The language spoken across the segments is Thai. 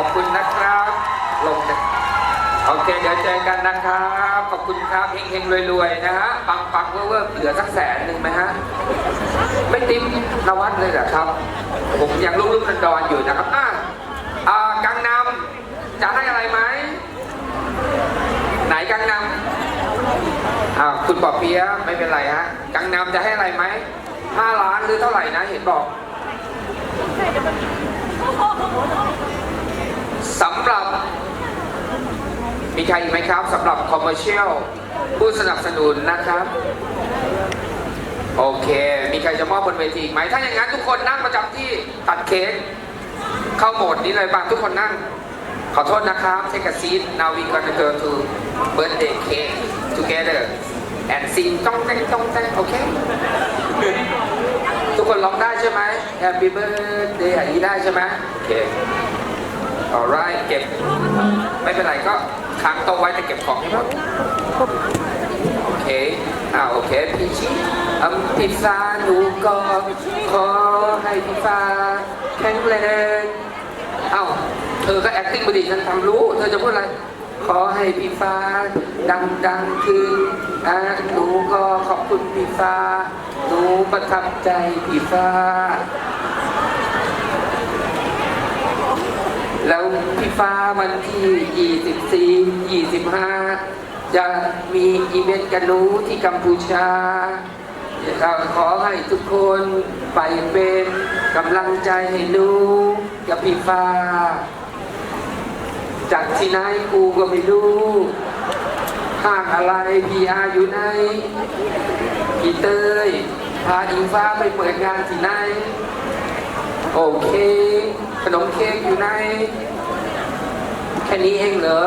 อบคุณนะครับ ลงนะโอเค เดี๋ยวเจอกันนะครับ ขอบคุณครับเฮงๆรวยๆนะฮะปังปังๆเวอร์เหลือสักแสนหนึ่งไหมฮะ ไม่ติ้มนวัดเลยเหรอครับ ผมยังรุ่งรุ่งดอนๆอยู่นะครับอ่าอ่ากังนำจะให้อะไรไหม ไหนกังนำอ่าคุณปอเปียไม่เป็นไรฮะ กังนำจะให้อะไรไหมห้าล้านหรือเท่าไหร่นะ เห็นบอก สำหรับ มีใครอีกไหมครับสำหรับคอมเมอร์เชียลผู้สนับสนุนนะครับ โอเค มีใครจะมอบบนเวทีอีกไหม ถ้าอย่างนั้นทุกคนนั่งประจำที่ตัดเค้กเข้าโหมดนี้เลยบ้างทุกคนนั่ง ขอโทษนะครับ take a seat now we gonna go to birthday cake together and sing ต้องแตงต้องแตงโอเค ทุกคนร้องได้ใช่ไหม Happy birthday อย่างนี้ได้ใช่ไหมโอเค alright เก็บ ไม่เป็นไรก็ค้างโต๊ะไว้แต่เก็บของให้หมด โอเคอ่าโอเคพี่ชิอืมพี่ฟ้าหนูก็ขอให้พี่ฟ้าแข็งแรงเอ้าเธอก็ acting บดีฉันทำรู้ เธอจะพูดอะไร ขอให้พี่ฟ้า ดังดังๆขึ้นอ่าหนูก็ขอบคุณพี่ฟ้า หนูประทับใจพี่ฟ้า แล้วพี่ฟ้าวันที่ 24 25 จะมีอีเวนต์กันหนูที่กัมพูชาขอให้ทุกคนไปเป็นกำลังใจให้นูกับพี่ฟ้า จากที่ไหนกูก็ไม่รู้ห้างอะไรพีอาอยู่ไหนพี่เตยพาอิงฟ้าไปเปิดงานที่ไหน โอเค ขนมเค้กอยู่ไหนแค่นี้เองเหรอ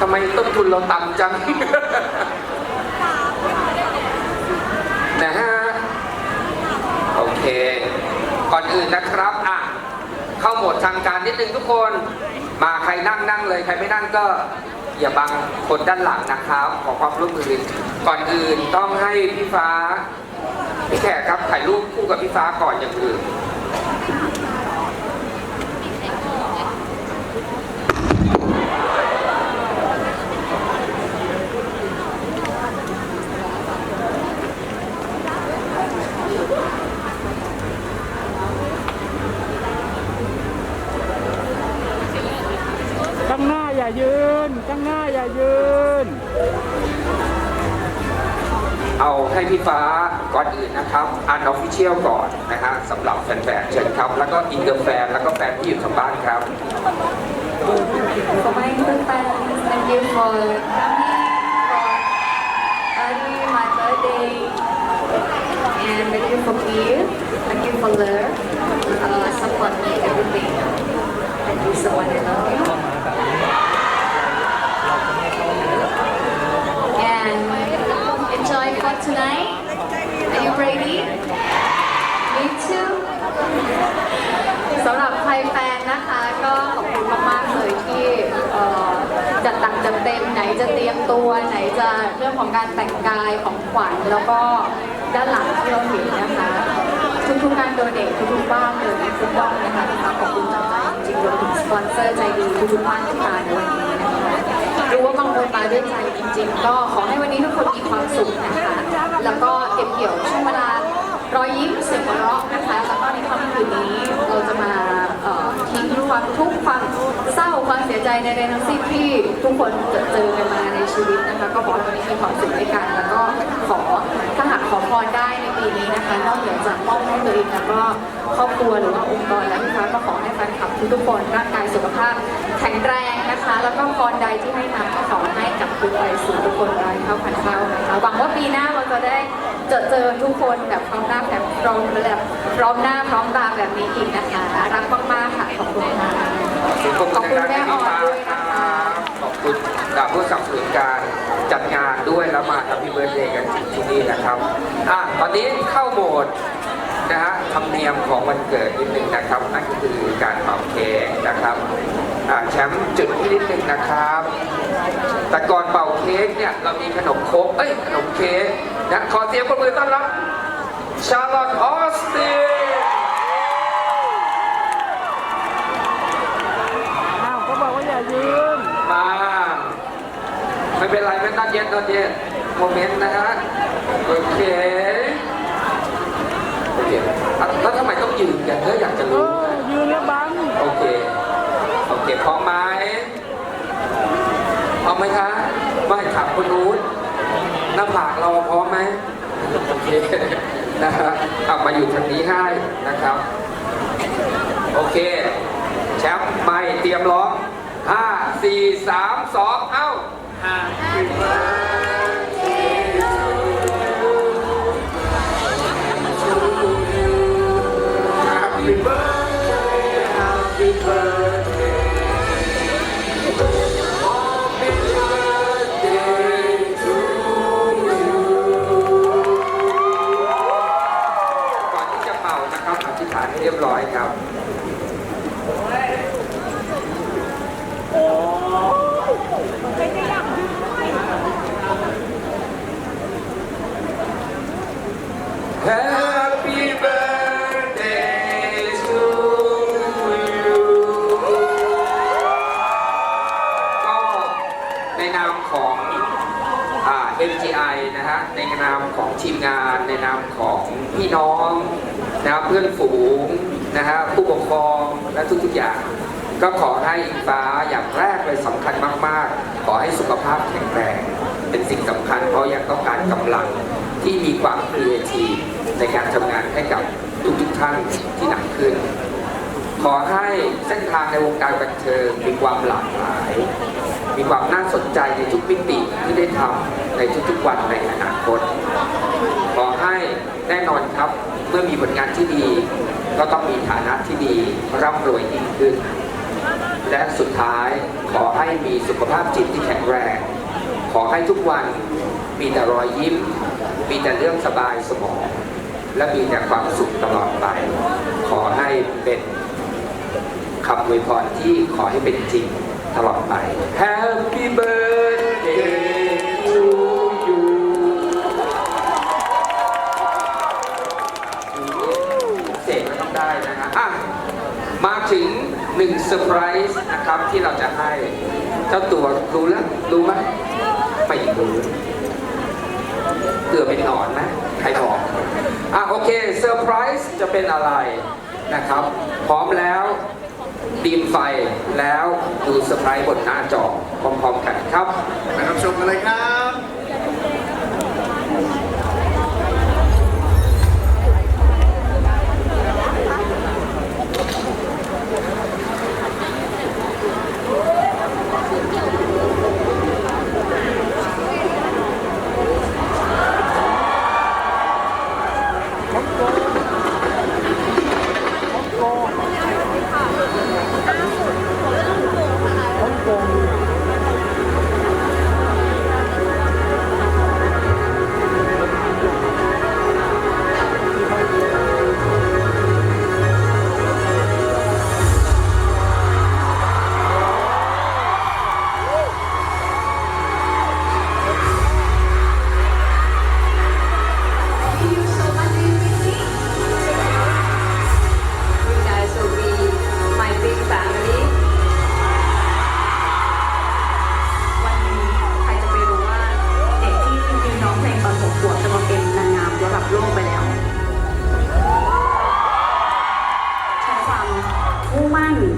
ทำไมต้นทุนเราต่ำจัง นะฮะ โอเค ก่อนอื่นนะครับอะเข้าโหมดทางการนิดนึงทุกคน มาใครนั่งนั่งเลย ใครไม่นั่งก็อย่าบังคนด้านหลังนะครับ ขอความร่วมมือก่อนอื่นต้องให้พี่ฟ้า พี่แขกครับถ่ายรูปคู่กับพี่ฟ้าก่อนอย่างอื่น ข้างหน้าอ ย่ายืนข้างหน้าอย่ายืน เอาให้พี่ฟ้าก่อนอื่นนะครับอันออฟฟิเชียลก่อนนะฮะสำหรับแฟนๆเชิญครับ แล้วก็อินเตอร์แฟนแล้วก็แฟนที่อยู่ทางบ้านครับ For my fans, thank you for coming for early my birthday. And thank you for gift, thank you for love, uh, support me everything. Thank you so much, I love you. And enjoy for tonight. Are you ready? Me too. สำหรับใครแฟนนะคะก็ขอบคุณมากๆเลยที่จัดตักจัดเต็มไหนจะเตรียมตัวไหนจะเรื่องของการแต่งกายของขวัญแล้วก็ด้านหลังที่เราเห็นนะคะทุกๆการโดเนททุกๆบ้านเลยทุกบ้านนะคะขอบคุณจากใจจริงๆรวมถึงสปอนเซอร์ใจดีทุกๆบ้านที่มาในวันนี้นะคะ รู้ว่าบางคนมาด้วยใจจริง ๆ ก็ขอให้วันนี้ทุกคนมีความสุขนะคะ แล้วก็เก็บเกี่ยวช่วงเวลารอยยิ้มเสียงหัวเราะนะคะ แล้วก็ในค่ำคืนนี้เราจะมาทิ้งความทุกข์ความเศร้าความเสียใจในในทั้งสิ้นที่ทุกคนเจอเจอกันมาในชีวิตนะคะ ก็ขอให้วันนี้มีความสุขด้วยกัน แล้วก็ขอถ้าหากขอพรได้ในปีนี้นะคะ นอกเหนือจากมอบให้ตัวเองแล้วก็ครอบครัวหรือว่าองค์กรแล้วนะคะก็ขอให้แฟนคลับทุกๆคนร่างกายสุขภาพ แข็งแรงนะคะ แล้วก็พรใดที่ให้มาก็ขอให้กับคุณไปสู่ทุกคนได้เข้าพันเข้านะคะหวังว่าปีหน้าเราจะได้เจอเจอทุกคนแบบพร้อมหน้าแบบพร้อมแบบพร้อมหน้าพร้อมตาแบบนี้อีกนะคะรักมากๆค่ะขอบคุณค่ะขอบคุณแม่ออนด้วยนะคะขอบคุณกับผู้สนับสนุนการจัดงานด้วยแล้วมาทำพี่เบิร์ดเดย์กันที่นี่นะครับอะตอนนี้เข้าโหมดนะฮะ ธรรมเนียมของวันเกิดนิดนึงนะครับ นั่นก็คือการเป่าเค้กนะครับแชมป์จุดที่นิดนึงนะครับ แต่ก่อนเป่าเค้กเนี่ยเรามีขนมโคกเอ้ยขนมเค้กนะขอเสียงปรบมือต้อนรับชาร์ลอตออสตินอ้าวเขาบอกว่าอย่ายืนมาไม่เป็นไรไม่ต้องเย็นตอนเย็นโมเมนต์นะฮะโอเคโอเค แล้วทำไมต้องยืนกันเธออยากจะเอรู้ อยืนแล้วบังโอเค โอเค พร้อมไหมพร้อมไหมคะ ไม่ขับคนนู้นหน้าผากเราพร้อมไหมโอเค นะฮะเอามาอยู่ทางนี้ให้นะครับ โอเค แชมป์ไม่เตรียมร้อง5 4 3 2เอ้า มงทีมงานในนามของพี่น้องนะครับเพื่อนฝูงนะฮะผู้ปกครองและทุกๆอย่าง ก็ขอให้อิงฟ้าอย่างแรกเลยสำคัญมาก ๆ ขอให้สุขภาพแข็งแรงเป็นสิ่งสำคัญเพราะยังต้องการกำลังที่มีความครีเอทีฟในการทำงานให้กับทุกๆท่านที่หนักขึ้น ขอให้เส้นทางในวงการบันเทิงมีความหลากหลาย มีความน่าสนใจในทุกมิติที่ได้ทำในทุกๆวันในอนาคต ขอให้แน่นอนครับเมื่อมีผลงานที่ดี ก็ต้องมีฐานะที่ดีร่ำรวยยิ่งขึ้น และสุดท้ายขอให้มีสุขภาพจิตที่แข็งแรง ขอให้ทุกวันมีแต่รอยยิ้ม มีแต่เรื่องสบายสมอง และมีแต่ความสุขตลอดไป ขอให้เป็น คำอวยพรที่ขอให้เป็นจริงตลอดไป Happy birthday to you เสกก็ต้องได้นะฮะอะมาถึงหนึ่งเซอร์ไพรส์นะครับที่เราจะให้ เจ้าตัวรู้แล้ว รู้ไหมไม่รู้เกือบเป็นหนอนไหมใครบอกอะโอเคเซอร์ไพรส์จะเป็นอะไรนะครับ พร้อมแล้ว ดีมไฟแล้วดูเซอร์ไพรส์บนหน้าจอพร้อมๆกันครับไปรับชมกันเลยครับ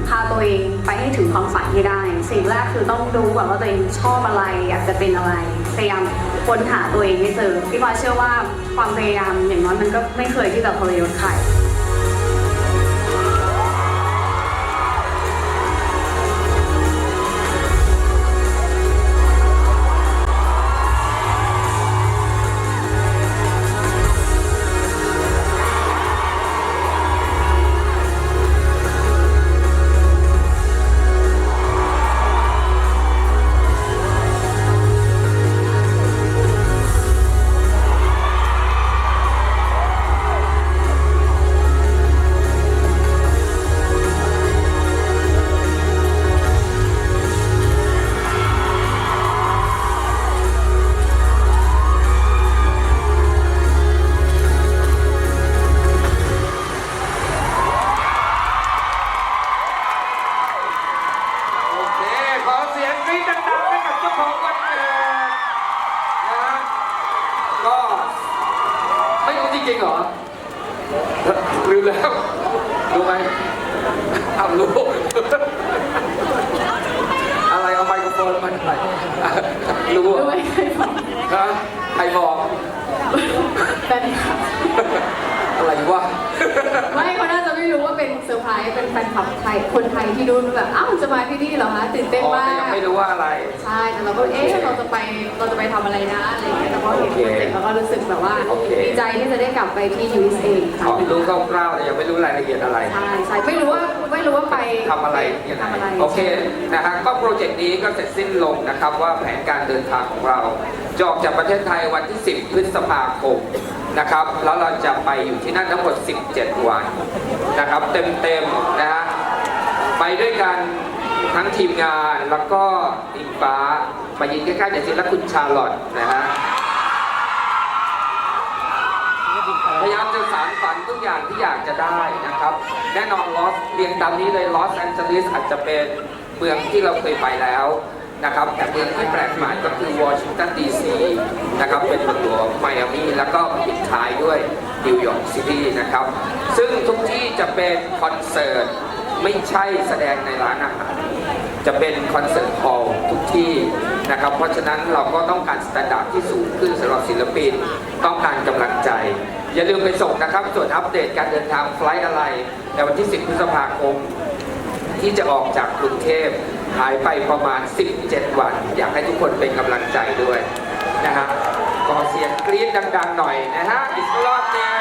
พาตัวเองไปให้ถึงความฝันให้ได้ สิ่งแรกคือต้องรู้ก่อนว่าตัวเองชอบอะไรอยากจะเป็นอะไร พยายามค้นหาตัวเองให้เจอพี่พลอยเชื่อว่าความพยายามอย่างน้อยมันก็ไม่เคยที่จะทรยศใคร รู้จริงๆเหรอลืมแล้วรู้ไหมอ้าวรู้อะไรเอาไมโครโฟนมาหน่อยรู้รู้ไหมใครบอกฮะใครบอกแฟนคลับอะไรวะ ไม่เขาน่าจะไม่ รู้ว่าเป็นเซอร์ไพรส์เป็นแฟนคลับไทยคนไทยที่นู่นแบบอ้าวจะมาที่นี่เหรอคะตื่นเต้นอ๋อมาแต่กยังไม่รู้ว่าอะไร ใช่แต่เราก็เอ๊ะเราจะไปเราจะไปทำอะไรนะอะไรอย่างเงี้ยแต่พอเห็นโปรเจกต์เราก็รู้สึกแบบว่าโอเคดีใจที่จะได้กลับไปที่ USA อีกครั้อ๋องหนึ่งรู้คร่าวๆแต่ยังไม่รู้รายละเอียดอะไรใช่ใช่ไม่รู้ว่าไม่รู้ว่าไปทำอะไรยังไงทำอะไรโอเคนะฮะก็โปรเจกต์นี้ก็เสร็จสิ้นลงนะครับว่าแผนการเดินทางของเราจะออกจากประเทศไทยวันที่ 10 พฤษภาคม นะครับ แล้วเราจะไปอยู่ที่นั่นทั้งหมด 17 วันนะครับ เต็มๆนะฮะไปด้วยกันทั้งทีมงานแล้วก็อิงฟ้ามายินใกล้ๆเดี๋ยวสิและคุณชาลอตนะฮะพยายามจะสารฝันทุกอย่างที่อยากจะได้นะครับ แน่นอนลอสเรียงตามนี้เลยลอสแอนเจลิสอาจจะเป็นเมืองที่เราเคยไปแล้ว นะครับแต่เมืองที่แปลกใหม่ก็คือวอชิงตันดีซีนะครับเป็นเมืองหลวงไมอามีแล้วก็ปิดท้ายด้วยนิวยอร์กซิตี้นะครับ ซึ่งทุกที่จะเป็นคอนเสิร์ตไม่ใช่แสดงในร้านอาหาร จะเป็นคอนเสิร์ตฮอลล์ทุกที่นะครับ เพราะฉะนั้นเราก็ต้องการสแตนดาร์ดที่สูงขึ้นสำหรับศิลปิน ต้องการกำลังใจ อย่าลืมไปส่งนะครับ ส่วนอัปเดตการเดินทางไฟล์อะไรในวันที่ 10 พฤษภาคม ที่จะออกจากกรุงเทพ หายไปประมาณ 17 วัน อยากให้ทุกคนเป็นกำลังใจด้วยนะฮะขอเสียงกรี๊ดดังๆหน่อยนะฮะอีกรอบหนึง